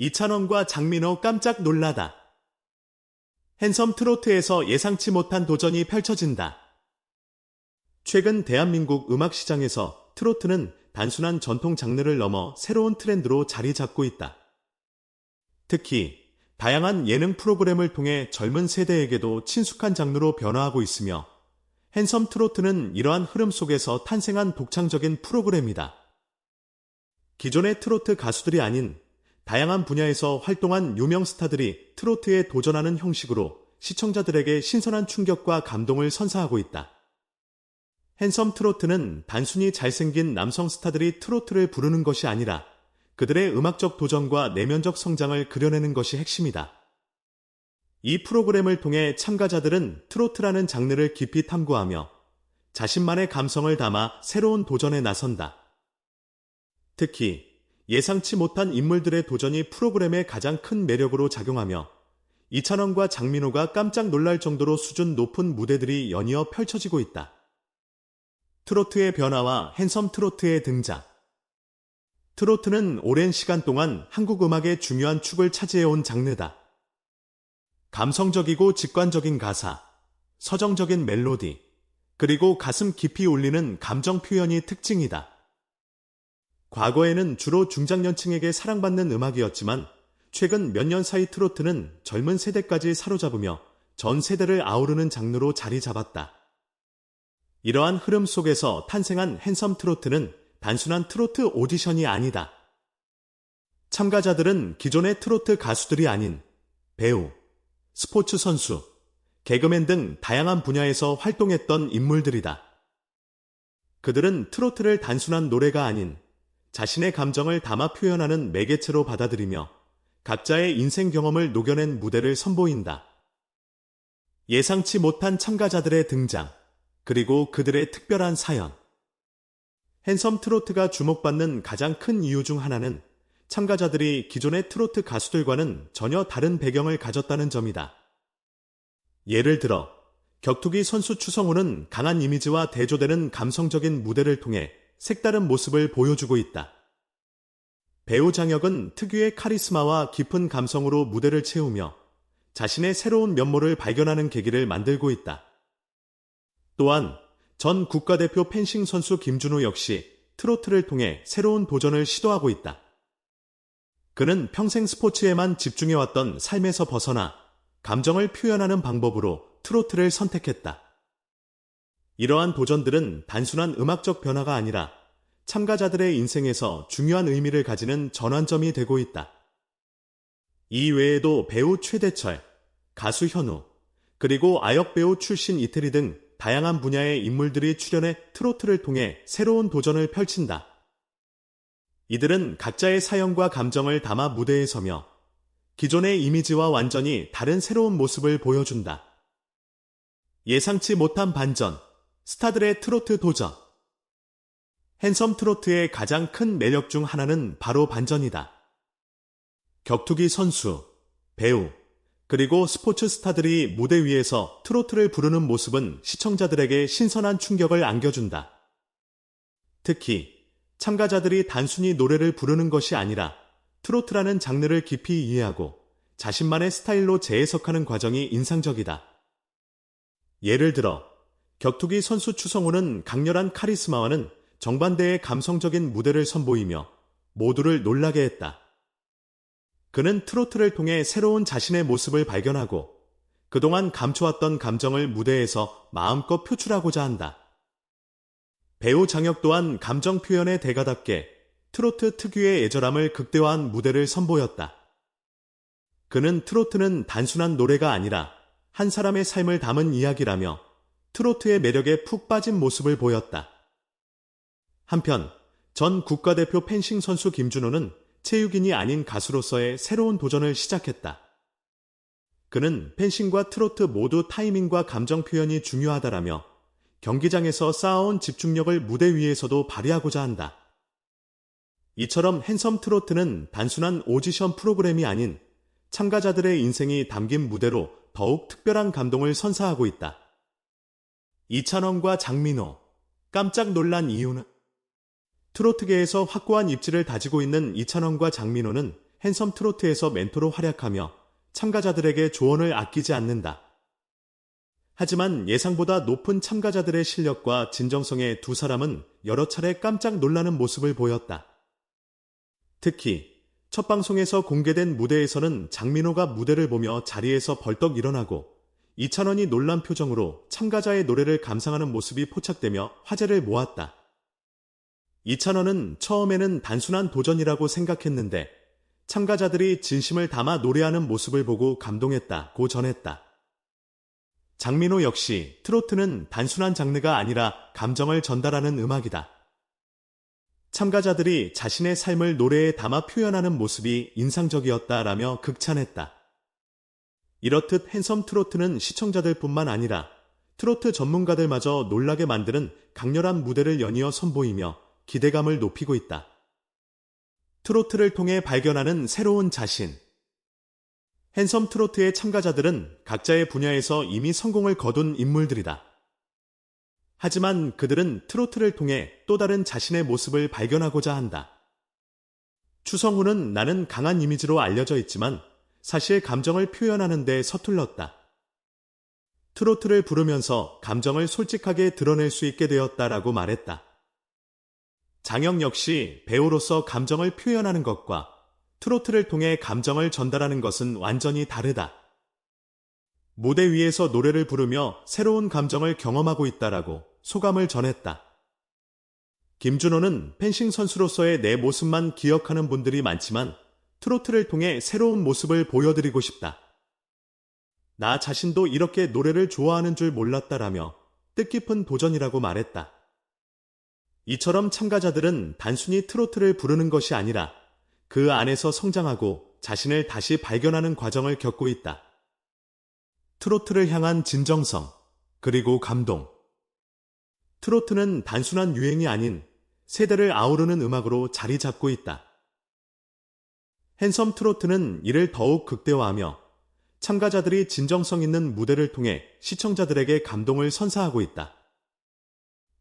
이찬원과 장민호 깜짝 놀라다. 핸섬 트로트에서 예상치 못한 도전이 펼쳐진다. 최근 대한민국 음악 시장에서 트로트는 단순한 전통 장르를 넘어 새로운 트렌드로 자리 잡고 있다. 특히 다양한 예능 프로그램을 통해 젊은 세대에게도 친숙한 장르로 변화하고 있으며 핸섬 트로트는 이러한 흐름 속에서 탄생한 독창적인 프로그램이다. 기존의 트로트 가수들이 아닌 다양한 분야에서 활동한 유명 스타들이 트로트에 도전하는 형식으로 시청자들에게 신선한 충격과 감동을 선사하고 있다. 핸섬 트로트는 단순히 잘생긴 남성 스타들이 트로트를 부르는 것이 아니라 그들의 음악적 도전과 내면적 성장을 그려내는 것이 핵심이다. 이 프로그램을 통해 참가자들은 트로트라는 장르를 깊이 탐구하며 자신만의 감성을 담아 새로운 도전에 나선다. 특히 예상치 못한 인물들의 도전이 프로그램의 가장 큰 매력으로 작용하며 이찬원과 장민호가 깜짝 놀랄 정도로 수준 높은 무대들이 연이어 펼쳐지고 있다. 트로트의 변화와 핸섬 트로트의 등장. 트로트는 오랜 시간 동안 한국 음악의 중요한 축을 차지해온 장르다. 감성적이고 직관적인 가사, 서정적인 멜로디, 그리고 가슴 깊이 울리는 감정 표현이 특징이다. 과거에는 주로 중장년층에게 사랑받는 음악이었지만 최근 몇 년 사이 트로트는 젊은 세대까지 사로잡으며 전 세대를 아우르는 장르로 자리 잡았다. 이러한 흐름 속에서 탄생한 핸섬 트로트는 단순한 트로트 오디션이 아니다. 참가자들은 기존의 트로트 가수들이 아닌 배우, 스포츠 선수, 개그맨 등 다양한 분야에서 활동했던 인물들이다. 그들은 트로트를 단순한 노래가 아닌 자신의 감정을 담아 표현하는 매개체로 받아들이며 각자의 인생 경험을 녹여낸 무대를 선보인다. 예상치 못한 참가자들의 등장, 그리고 그들의 특별한 사연. 핸섬 트로트가 주목받는 가장 큰 이유 중 하나는 참가자들이 기존의 트로트 가수들과는 전혀 다른 배경을 가졌다는 점이다. 예를 들어, 격투기 선수 추성훈은 강한 이미지와 대조되는 감성적인 무대를 통해 색다른 모습을 보여주고 있다. 배우 장혁은 특유의 카리스마와 깊은 감성으로 무대를 채우며 자신의 새로운 면모를 발견하는 계기를 만들고 있다. 또한 전 국가대표 펜싱 선수 김준호 역시 트로트를 통해 새로운 도전을 시도하고 있다. 그는 평생 스포츠에만 집중해왔던 삶에서 벗어나 감정을 표현하는 방법으로 트로트를 선택했다. 이러한 도전들은 단순한 음악적 변화가 아니라 참가자들의 인생에서 중요한 의미를 가지는 전환점이 되고 있다. 이 외에도 배우 최대철, 가수 현우, 그리고 아역 배우 출신 이태리 등 다양한 분야의 인물들이 출연해 트로트를 통해 새로운 도전을 펼친다. 이들은 각자의 사연과 감정을 담아 무대에 서며 기존의 이미지와 완전히 다른 새로운 모습을 보여준다. 예상치 못한 반전, 스타들의 트로트 도전. 핸섬 트로트의 가장 큰 매력 중 하나는 바로 반전이다. 격투기 선수, 배우, 그리고 스포츠 스타들이 무대 위에서 트로트를 부르는 모습은 시청자들에게 신선한 충격을 안겨준다. 특히 참가자들이 단순히 노래를 부르는 것이 아니라 트로트라는 장르를 깊이 이해하고 자신만의 스타일로 재해석하는 과정이 인상적이다. 예를 들어 격투기 선수 추성호는 강렬한 카리스마와는 정반대의 감성적인 무대를 선보이며 모두를 놀라게 했다. 그는 트로트를 통해 새로운 자신의 모습을 발견하고 그동안 감춰왔던 감정을 무대에서 마음껏 표출하고자 한다. 배우 장혁 또한 감정 표현의 대가답게 트로트 특유의 애절함을 극대화한 무대를 선보였다. 그는 트로트는 단순한 노래가 아니라 한 사람의 삶을 담은 이야기라며 트로트의 매력에 푹 빠진 모습을 보였다. 한편 전 국가대표 펜싱 선수 김준호는 체육인이 아닌 가수로서의 새로운 도전을 시작했다. 그는 펜싱과 트로트 모두 타이밍과 감정 표현이 중요하다라며 경기장에서 쌓아온 집중력을 무대 위에서도 발휘하고자 한다. 이처럼 핸섬 트로트는 단순한 오디션 프로그램이 아닌 참가자들의 인생이 담긴 무대로 더욱 특별한 감동을 선사하고 있다. 이찬원과 장민호, 깜짝 놀란 이유는 트로트계에서 확고한 입지를 다지고 있는 이찬원과 장민호는 핸섬 트로트에서 멘토로 활약하며 참가자들에게 조언을 아끼지 않는다. 하지만 예상보다 높은 참가자들의 실력과 진정성에 두 사람은 여러 차례 깜짝 놀라는 모습을 보였다. 특히 첫 방송에서 공개된 무대에서는 장민호가 무대를 보며 자리에서 벌떡 일어나고 이찬원이 놀란 표정으로 참가자의 노래를 감상하는 모습이 포착되며 화제를 모았다. 이찬원은 처음에는 단순한 도전이라고 생각했는데 참가자들이 진심을 담아 노래하는 모습을 보고 감동했다고 전했다. 장민호 역시 트로트는 단순한 장르가 아니라 감정을 전달하는 음악이다. 참가자들이 자신의 삶을 노래에 담아 표현하는 모습이 인상적이었다라며 극찬했다. 이렇듯 핸섬 트로트는 시청자들 뿐만 아니라 트로트 전문가들마저 놀라게 만드는 강렬한 무대를 연이어 선보이며 기대감을 높이고 있다. 트로트를 통해 발견하는 새로운 자신. 핸섬 트로트의 참가자들은 각자의 분야에서 이미 성공을 거둔 인물들이다. 하지만 그들은 트로트를 통해 또 다른 자신의 모습을 발견하고자 한다. 추성훈은 나는 강한 이미지로 알려져 있지만 사실 감정을 표현하는 데 서툴렀다. 트로트를 부르면서 감정을 솔직하게 드러낼 수 있게 되었다라고 말했다. 장영 역시 배우로서 감정을 표현하는 것과 트로트를 통해 감정을 전달하는 것은 완전히 다르다. 무대 위에서 노래를 부르며 새로운 감정을 경험하고 있다라고 소감을 전했다. 김준호는 펜싱 선수로서의 내 모습만 기억하는 분들이 많지만 트로트를 통해 새로운 모습을 보여드리고 싶다. 나 자신도 이렇게 노래를 좋아하는 줄 몰랐다라며 뜻깊은 도전이라고 말했다. 이처럼 참가자들은 단순히 트로트를 부르는 것이 아니라 그 안에서 성장하고 자신을 다시 발견하는 과정을 겪고 있다. 트로트를 향한 진정성, 그리고 감동. 트로트는 단순한 유행이 아닌 세대를 아우르는 음악으로 자리 잡고 있다. 핸섬 트로트는 이를 더욱 극대화하며 참가자들이 진정성 있는 무대를 통해 시청자들에게 감동을 선사하고 있다.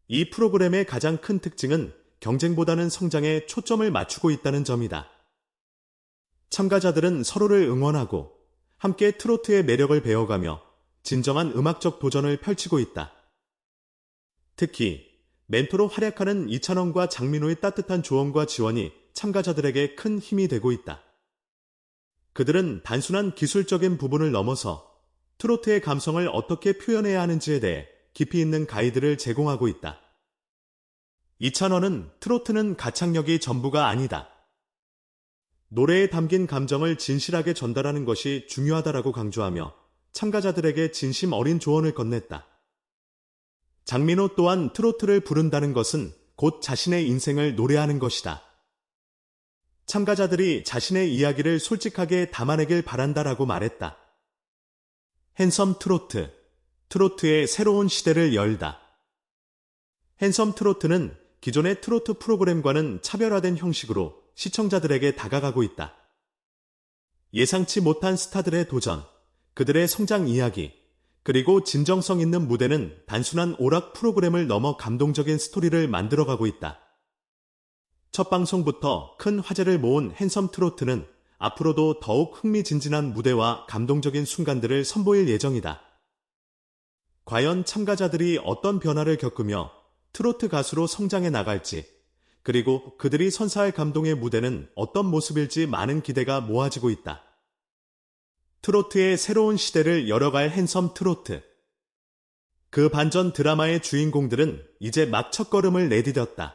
이 프로그램의 가장 큰 특징은 경쟁보다는 성장에 초점을 맞추고 있다는 점이다. 참가자들은 서로를 응원하고 함께 트로트의 매력을 배워가며 진정한 음악적 도전을 펼치고 있다. 특히 멘토로 활약하는 이찬원과 장민호의 따뜻한 조언과 지원이 참가자들에게 큰 힘이 되고 있다. 그들은 단순한 기술적인 부분을 넘어서 트로트의 감성을 어떻게 표현해야 하는지에 대해 깊이 있는 가이드를 제공하고 있다. 이찬원은 트로트는 가창력이 전부가 아니다. 노래에 담긴 감정을 진실하게 전달하는 것이 중요하다라고 강조하며 참가자들에게 진심 어린 조언을 건넸다. 장민호 또한 트로트를 부른다는 것은 곧 자신의 인생을 노래하는 것이다. 참가자들이 자신의 이야기를 솔직하게 담아내길 바란다라고 말했다. 핸섬 트로트, 트로트의 새로운 시대를 열다. 핸섬 트로트는 기존의 트로트 프로그램과는 차별화된 형식으로 시청자들에게 다가가고 있다. 예상치 못한 스타들의 도전, 그들의 성장 이야기, 그리고 진정성 있는 무대는 단순한 오락 프로그램을 넘어 감동적인 스토리를 만들어가고 있다. 첫 방송부터 큰 화제를 모은 핸섬 트로트는 앞으로도 더욱 흥미진진한 무대와 감동적인 순간들을 선보일 예정이다. 과연 참가자들이 어떤 변화를 겪으며 트로트 가수로 성장해 나갈지, 그리고 그들이 선사할 감동의 무대는 어떤 모습일지 많은 기대가 모아지고 있다. 트로트의 새로운 시대를 열어갈 핸섬 트로트. 그 반전 드라마의 주인공들은 이제 막 첫걸음을 내디뎠다.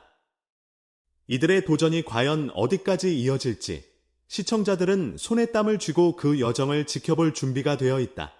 이들의 도전이 과연 어디까지 이어질지 시청자들은 손에 땀을 쥐고 그 여정을 지켜볼 준비가 되어 있다.